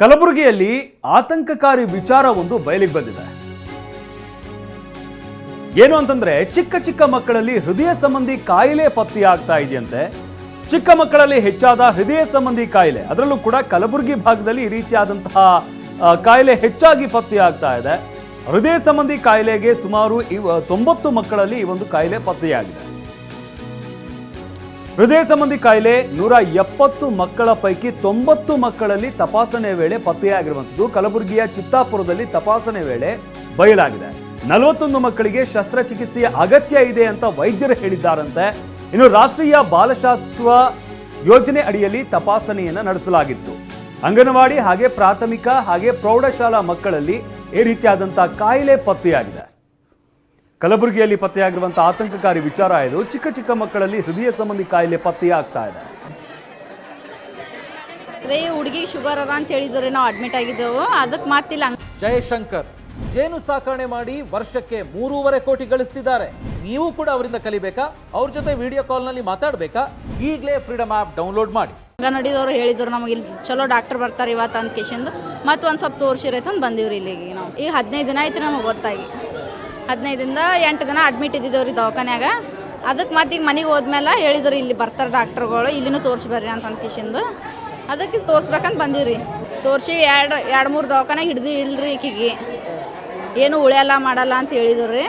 ಕಲಬುರಗಿಯಲ್ಲಿ ಆತಂಕಕಾರಿ ವಿಚಾರ ಒಂದು ಬಯಲಿಗೆ ಬಂದಿದೆ. ಏನು ಅಂತಂದ್ರೆ, ಚಿಕ್ಕ ಚಿಕ್ಕ ಮಕ್ಕಳಲ್ಲಿ ಹೃದಯ ಸಂಬಂಧಿ ಕಾಯಿಲೆ ಪತ್ತೆಯಾಗ್ತಾ ಇದೆಯಂತೆ. ಚಿಕ್ಕ ಮಕ್ಕಳಲ್ಲಿ ಹೆಚ್ಚಾದ ಹೃದಯ ಸಂಬಂಧಿ ಕಾಯಿಲೆ, ಅದರಲ್ಲೂ ಕೂಡ ಕಲಬುರಗಿ ಭಾಗದಲ್ಲಿ ಈ ರೀತಿಯಾದಂತಹ ಕಾಯಿಲೆ ಹೆಚ್ಚಾಗಿ ಪತ್ತೆಯಾಗ್ತಾ ಇದೆ. ಹೃದಯ ಸಂಬಂಧಿ ಕಾಯಿಲೆಗೆ ಸುಮಾರು ತೊಂಬತ್ತು ಮಕ್ಕಳಲ್ಲಿ ಈ ಒಂದು ಕಾಯಿಲೆ ಪತ್ತೆಯಾಗಿದೆ. ಹೃದಯ ಸಂಬಂಧಿ ಕಾಯಿಲೆ ನೂರ ಎಪ್ಪತ್ತು ಮಕ್ಕಳ ಪೈಕಿ ತೊಂಬತ್ತು ಮಕ್ಕಳಲ್ಲಿ ತಪಾಸಣೆ ವೇಳೆ ಪತ್ತೆಯಾಗಿರುವಂಥದ್ದು. ಕಲಬುರಗಿಯ ಚಿತ್ತಾಪುರದಲ್ಲಿ ತಪಾಸಣೆ ವೇಳೆ ಬಯಲಾಗಿದೆ. ನಲವತ್ತೊಂದು ಮಕ್ಕಳಿಗೆ ಶಸ್ತ್ರಚಿಕಿತ್ಸೆಯ ಅಗತ್ಯ ಇದೆ ಅಂತ ವೈದ್ಯರು ಹೇಳಿದ್ದಾರಂತೆ. ಇನ್ನು ರಾಷ್ಟ್ರೀಯ ಬಾಲಶಾಸ್ತ್ರ ಯೋಜನೆ ಅಡಿಯಲ್ಲಿ ತಪಾಸಣೆಯನ್ನ ನಡೆಸಲಾಗಿತ್ತು. ಅಂಗನವಾಡಿ ಹಾಗೆ ಪ್ರಾಥಮಿಕ ಹಾಗೆ ಪ್ರೌಢಶಾಲಾ ಮಕ್ಕಳಲ್ಲಿ ಈ ರೀತಿಯಾದಂತಹ ಕಾಯಿಲೆ ಪತ್ತೆಯಾಗಿದೆ. ಕಲಬುರಗಿಯಲ್ಲಿ ಪತ್ತೆಯಾಗಿರುವಂಥ ಆತಂಕಕಾರಿ ವಿಚಾರ ಇದು. ಚಿಕ್ಕ ಚಿಕ್ಕ ಮಕ್ಕಳಲ್ಲಿ ಹೃದಯ ಸಂಬಂಧಿ ಕಾಯಿಲೆ ಪತ್ತೆಯಾಗ್ತಾ ಇದೆ. ರೇ ಹುಡುಗಿಗೆ ಶುಗರ್ ಅದ ಅಂತ ಹೇಳಿದ್ರು ನಾವು ಅಡ್ಮಿಟ್ ಆಗಿದ್ದೆವು. ಅದಕ್ಕೆ ಮಾತಿಲ್ಲ. ಜಯಶಂಕರ್ ಜೇನು ಸಾಕಣೆ ಮಾಡಿ ವರ್ಷಕ್ಕೆ ಮೂರುವರೆ ಕೋಟಿ ಗಳಿಸ್ತಿದ್ದಾರೆ. ನೀವು ಕೂಡ ಅವರಿಂದ ಕಲಿಬೇಕಾ? ಅವ್ರ ಜೊತೆ ವಿಡಿಯೋ ಕಾಲ್ನಲ್ಲಿ ಮಾತಾಡಬೇಕಾ? ಈಗಲೇ ಫ್ರೀಡಮ್ ಆ್ಯಪ್ ಡೌನ್ಲೋಡ್ ಮಾಡಿ. ಅಂಗನವಾಡಿದವ್ರು ಹೇಳಿದ್ರು ನಮಗೆ ಇಲ್ಲಿ ಚಲೋ ಡಾಕ್ಟರ್ ಬರ್ತಾರೆ ಇವತ್ತು ಅಂತ ಕೇಶಂದು. ಮತ್ತೆ ಒಂದು ಸ್ವಲ್ಪ ತೋರಿಸಿರೈತೆ ಅಂತ ಬಂದೀವ್ರಿ ಇಲ್ಲಿಗೆ ನಾವು. ಈಗ ಹದಿನೈದು ದಿನ ಆಯ್ತು ನಮಗೆ ಗೊತ್ತಾಗಿ. ಹದಿನೈದಿಂದ ಎಂಟು ದಿನ ಅಡ್ಮಿಟ್ ಇದ್ದಿದ್ದೇವೆ ರೀ ದವಾಖಾನ್ಯಾಗ. ಅದಕ್ಕೆ ಮತ್ತೆ ಈಗ ಮನೆಗೆ ಹೋದ್ಮೇಲೆ ಹೇಳಿದ್ರು ಇಲ್ಲಿ ಬರ್ತಾರೆ ಡಾಕ್ಟ್ರುಗಳು, ಇಲ್ಲಿನೂ ತೋರಿಸ್ಬರ್ರಿ ಅಂತ ಅಂದ್ ಕಿಶಿಂದು. ಅದಕ್ಕೆ ತೋರಿಸ್ಬೇಕಂತ ಬಂದೀವಿ ತೋರಿಸಿ ಎರಡು ಎರಡು ಮೂರು ದವಾಖಾನೆ ಹಿಡ್ದು ಇಲ್ರಿ ಈಕಿಗೆ. ಏನು ಉಳಿಯಲ್ಲ ಮಾಡಲ್ಲ ಅಂತ ಹೇಳಿದ್ರು. ರೀ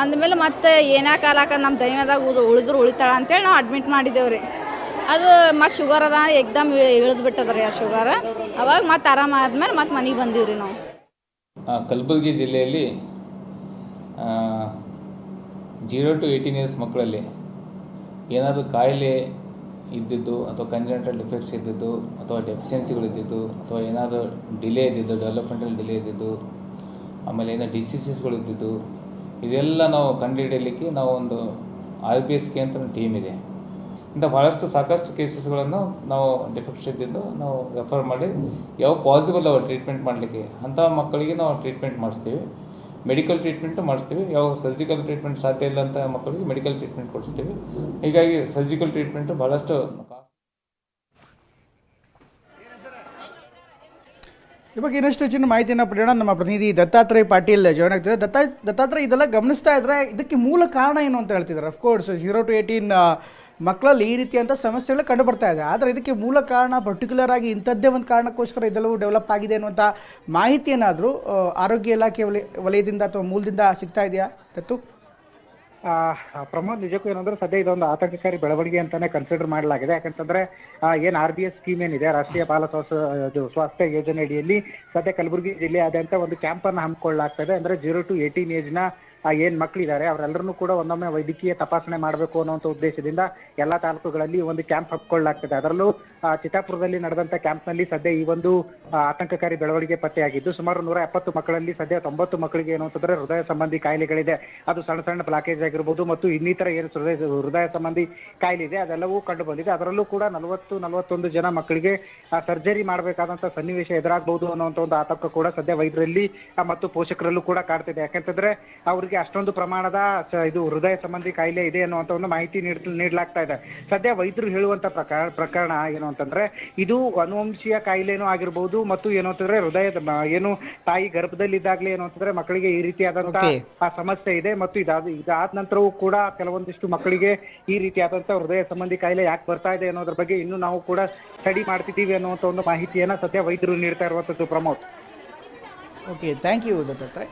ಅಂದಮೇಲೆ ಮತ್ತೆ ಏನೇ ಕಾಲಕ್ಕ ನಮ್ಮ ದೈವದಾಗ ಉದು ಉಳಿದ್ರು ಉಳಿತಾಳ ಅಂತೇಳಿ ನಾವು ಅಡ್ಮಿಟ್ ಮಾಡಿದ್ದೇವೆ ರೀ ಅದು ಮತ್ತು ಶುಗರ್ ಅದ, ಎಕ್ದಮ್ ಇಳಿದು ಬಿಟ್ಟದ್ರಿ ರೀ ಆ ಶುಗರ್ ಅವಾಗ ಮತ್ತೆ ಆರಾಮ ಆದ್ಮೇಲೆ ಮತ್ತೆ ಮನೆಗೆ ಬಂದೀವ್ರಿ ರೀ ನಾವು ಕಲಬುರಗಿ ಜಿಲ್ಲೆಯಲ್ಲಿ ಜೀರೋ ಟು ಏಯ್ಟೀನ್ ಇಯರ್ಸ್ ಮಕ್ಕಳಲ್ಲಿ ಏನಾದರೂ ಕಾಯಿಲೆ ಇದ್ದಿದ್ದು ಅಥವಾ ಕಂಜೆಂಟಲ್ ಡಿಫೆಕ್ಟ್ಸ್ ಇದ್ದಿದ್ದು ಅಥವಾ ಡೆಫಿಷಿಯನ್ಸಿಗಳು ಇದ್ದಿದ್ದು ಅಥವಾ ಏನಾದರೂ ಡಿಲೇ ಇದ್ದಿದ್ದು ಡೆವಲಪ್ಮೆಂಟಲ್ ಡಿಲೇ ಇದ್ದಿದ್ದು, ಆಮೇಲೆ ಏನೋ ಡಿಸೀಸಸ್ಗಳು ಇದ್ದಿದ್ದು, ಇದೆಲ್ಲ ನಾವು ಕಂಡುಹಿಡಿಯಲಿಕ್ಕೆ ನಾವು ಒಂದು ಆರ್ ಪಿ ಎಸ್ ಕೆ ಅಂತ ಒಂದು ಟೀಮ್ ಇದೆ. ಇಂಥ ಭಾಳಷ್ಟು ಸಾಕಷ್ಟು ಕೇಸಸ್ಗಳನ್ನು ನಾವು ಡಿಫೆಕ್ಟ್ಸ್ ಇದ್ದಿದ್ದು ನಾವು ರೆಫರ್ ಮಾಡಿ ಯಾವ ಪಾಸಿಬಲ್ ಅವ ಟ್ರೀಟ್ಮೆಂಟ್ ಮಾಡಲಿಕ್ಕೆ ಅಂಥ ಮಕ್ಕಳಿಗೆ ನಾವು ಟ್ರೀಟ್ಮೆಂಟ್ ಮಾಡಿಸ್ತೀವಿ. ಮೆಡಿಕಲ್ ಟ್ರೀಟ್ಮೆಂಟು ಮಾಡಿಸ್ತೀವಿ. ಯಾವ ಸರ್ಜಿಕಲ್ ಟ್ರೀಟ್ಮೆಂಟ್ ಸಾಧ್ಯ ಇಲ್ಲ ಅಂತ ಮಕ್ಕಳಿಗೆ ಮೆಡಿಕಲ್ ಟ್ರೀಟ್ಮೆಂಟ್ ಕೊಡಿಸ್ತೀವಿ. ಹೀಗಾಗಿ ಸರ್ಜಿಕಲ್ ಟ್ರೀಟ್ಮೆಂಟು ಭಾಳಷ್ಟು ಈ ಬಗ್ಗೆ ಇನ್ನಷ್ಟು ಹೆಚ್ಚಿನ ಮಾಹಿತಿಯನ್ನು ಪಡೆಯೋಣ. ನಮ್ಮ ಪ್ರತಿನಿಧಿ ದತ್ತಾತ್ರೇಯ ಪಾಟೀಲ್ ಜಾಯ್ನ್ ಆಗ್ತಿದ್ದಾರೆ. ದತ್ತಾ ದತ್ತಾತ್ರೇಯ ಇದೆಲ್ಲ ಗಮನಿಸ್ತಾ ಇದ್ರೆ ಇದಕ್ಕೆ ಮೂಲ ಕಾರಣ ಏನು ಅಂತ ಹೇಳ್ತಿದ್ದಾರೆ. ಅಫ್ಕೋರ್ಸ್ ಜೀರೋ ಟು ಏಯ್ಟೀನ್ ಮಕ್ಕಳಲ್ಲಿ ಈ ರೀತಿಯಂಥ ಸಮಸ್ಯೆಗಳು ಕಂಡು ಬರ್ತಾ ಇದೆ. ಆದರೆ ಇದಕ್ಕೆ ಮೂಲ ಕಾರಣ ಪರ್ಟಿಕ್ಯುಲರ್ ಆಗಿ ಇಂಥದ್ದೇ ಒಂದು ಕಾರಣಕ್ಕೋಸ್ಕರ ಇದೆಲ್ಲವೂ ಡೆವಲಪ್ ಆಗಿದೆ ಅನ್ನುವಂಥ ಮಾಹಿತಿ ಏನಾದರೂ ಆರೋಗ್ಯ ಇಲಾಖೆ ವಲಯ ವಲಯದಿಂದ ಅಥವಾ ಮೂಲದಿಂದ ಸಿಗ್ತಾ ಇದೆಯಾ ದತ್ತು? ಪ್ರಮೋದ್ ನಿಜಕ್ಕೂ ಏನಂದ್ರೆ ಸದ್ಯ ಇದೊಂದು ಆತಂಕಕಾರಿ ಬೆಳವಣಿಗೆ ಅಂತಾನೆ ಕನ್ಸಿಡರ್ ಮಾಡಲಾಗಿದೆ. ಯಾಕಂತಂದ್ರೆ ಏನು ಆರ್ ಬಿ ಎಸ್ ಸ್ಕೀಮ್ ಏನಿದೆ ರಾಷ್ಟ್ರೀಯ ಬಾಲ ಇದು ಸ್ವಾಸ್ಥ್ಯ ಯೋಜನೆ ಅಡಿಯಲ್ಲಿ ಸದ್ಯ ಕಲಬುರಗಿ ಜಿಲ್ಲೆಯಾದ್ಯಂತ ಒಂದು ಕ್ಯಾಂಪ್ ಅನ್ನು ಹಮ್ಮಿಕೊಳ್ಳಲಾಗ್ತದೆ ಅಂದ್ರೆ ಜೀರೋ ಟು ಏಯ್ಟೀನ್ ಏಜ್ನ ಆ, ಏನ್ ಮಕ್ಕಳಿದ್ದಾರೆ ಅವರೆಲ್ಲರನ್ನೂ ಕೂಡ ಒಂದೊಮ್ಮೆ ವೈದ್ಯಕೀಯ ತಪಾಸಣೆ ಮಾಡಬೇಕು ಅನ್ನುವಂಥ ಉದ್ದೇಶದಿಂದ ಎಲ್ಲಾ ತಾಲೂಕುಗಳಲ್ಲಿ ಒಂದು ಕ್ಯಾಂಪ್ ಹಮ್ಮಿಕೊಳ್ಳಲಾಗ್ತದೆ ಅದರಲ್ಲೂ ಆ, ಚಿತ್ತಾಪುರದಲ್ಲಿ ನಡೆದಂತ ಕ್ಯಾಂಪ್ನಲ್ಲಿ ಸದ್ಯ ಈ ಒಂದು ಆತಂಕಕಾರಿ ಬೆಳವಣಿಗೆ ಪತ್ತೆಯಾಗಿದ್ದು, ಸುಮಾರು ನೂರ ಎಪ್ಪತ್ತು ಮಕ್ಕಳಲ್ಲಿ ಸದ್ಯ ತೊಂಬತ್ತು ಮಕ್ಕಳಿಗೆ ಏನು ಅಂತಂದ್ರೆ ಹೃದಯ ಸಂಬಂಧಿ ಕಾಯಿಲೆಗಳಿದೆ. ಅದು ಸಣ್ಣ ಸಣ್ಣ ಬ್ಲಾಕೇಜ್ ಆಗಿರ್ಬೋದು ಮತ್ತು ಇನ್ನಿತರ ಏನು ಹೃದಯ ಹೃದಯ ಸಂಬಂಧಿ ಕಾಯಿಲೆ ಇದೆ ಅದೆಲ್ಲವೂ ಕಂಡು ಬಂದಿದೆ. ಅದರಲ್ಲೂ ಕೂಡ ನಲವತ್ತು, ನಲವತ್ತೊಂದು ಜನ ಮಕ್ಕಳಿಗೆ ಸರ್ಜರಿ ಮಾಡಬೇಕಾದಂತ ಸನ್ನಿವೇಶ ಎದುರಾಗಬಹುದು ಅನ್ನುವಂತ ಒಂದು ಆತಂಕ ಕೂಡ ಸದ್ಯ ವೈದ್ಯರಲ್ಲಿ ಮತ್ತು ಪೋಷಕರಲ್ಲೂ ಕೂಡ ಕಾಡ್ತಿದೆ. ಯಾಕಂತಂದ್ರೆ ಅವರಿಗೆ ಅಷ್ಟೊಂದು ಪ್ರಮಾಣದ ಇದು ಹೃದಯ ಸಂಬಂಧಿ ಕಾಯಿಲೆ ಇದೆ ಅನ್ನುವಂತ ಒಂದು ಮಾಹಿತಿ ನೀಡ್, ನೀಡಲಾಗ್ತಾ ಇದೆ. ಸದ್ಯ ವೈದ್ಯರು ಹೇಳುವಂತ ಪ್ರಕಾರ ಪ್ರಕರಣ ಏನು ಅಂತಂದ್ರೆ ಇದು ಅನುವಂಶೀಯ ಕಾಯಿಲೆನೂ ಆಗಿರ್ಬೋದು ಮತ್ತು ಏನು ಅಂತಂದ್ರೆ ಹೃದಯದ ಮ- ಏನು ತಾಯಿ ಗರ್ಭದಲ್ಲಿದ್ದಾಗಲೇ ಏನು ಅಂತಂದ್ರೆ ಮಕ್ಕಳಿಗೆ ಈ ರೀತಿಯಾದಂತಹ Okay. ಆ ಸಮಸ್ಯೆ ಇದೆ ಮತ್ತು ಇದಾದ ಇದಾದ ನಂತರವೂ ಕೂಡ ಕೆಲವೊಂದಿಷ್ಟು ಮಕ್ಕಳಿಗೆ ಈ ರೀತಿಯಾದಂತಹ ಹೃದಯ ಸಂಬಂಧಿ ಕಾಯಿಲೆ ಯಾಕೆ ಬರ್ತಾ ಇದೆ ಅನ್ನೋದ್ರ ಬಗ್ಗೆ ಇನ್ನೂ ನಾವು ಕೂಡ ಸ್ಟಡಿ ಮಾಡ್ತಿದ್ದೀವಿ ಅನ್ನುವಂತ ಒಂದು ಮಾಹಿತಿಯನ್ನ ಸದ್ಯ ವೈದ್ಯರು ನೀಡ್ತಾ ಇರುವಂತದ್ದು Pramod. Okay thank you Dattatreya